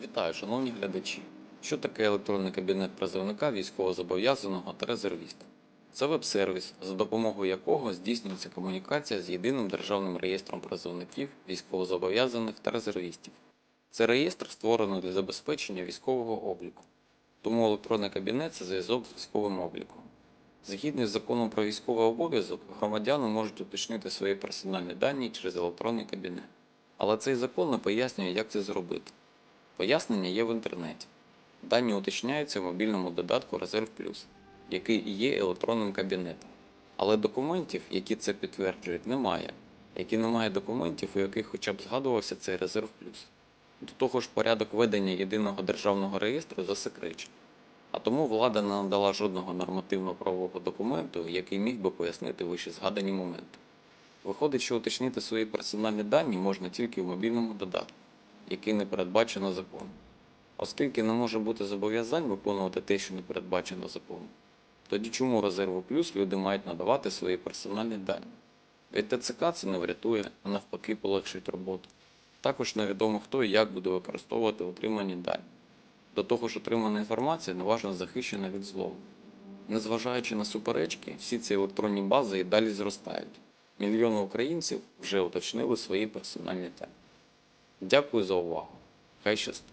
Вітаю, шановні глядачі. Що таке електронний кабінет призовника військовозобов'язаного та резервіста? Це веб-сервіс, за допомогою якого здійснюється комунікація з єдиним державним реєстром призовників, військовозобов'язаних та резервістів. Це реєстр створений для забезпечення військового обліку. Тому електронний кабінет це зв'язок з військовим обліком. Згідно з законом про військовий обов'язок, громадяни можуть уточнити свої персональні дані через електронний кабінет. Але цей закон не пояснює, як це зробити. Пояснення є в інтернеті. Дані уточняються в мобільному додатку Резерв Плюс, який і є електронним кабінетом. Але документів, які це підтверджують, немає, як і немає документів, у яких хоча б згадувався цей Резерв Плюс. До того ж, порядок ведення єдиного державного реєстру засекречений. А тому влада не надала жодного нормативно-правового документу, який міг би пояснити вище згадані моменти. Виходить, що уточнити свої персональні дані можна тільки в мобільному додатку, який не передбачено законом. Оскільки не може бути зобов'язань виконувати те, що не передбачено законом, тоді чому резерву плюс люди мають надавати свої персональні дані? Від ТЦК це не врятує, а навпаки полегшить роботу. Також невідомо хто і як буде використовувати отримані дані. До того ж, отримана інформація неважно захищена від злому. Незважаючи на суперечки, всі ці електронні бази і далі зростають. Мільйони українців вже уточнили свої персональні дані. Дякую за увагу. Хай щастить.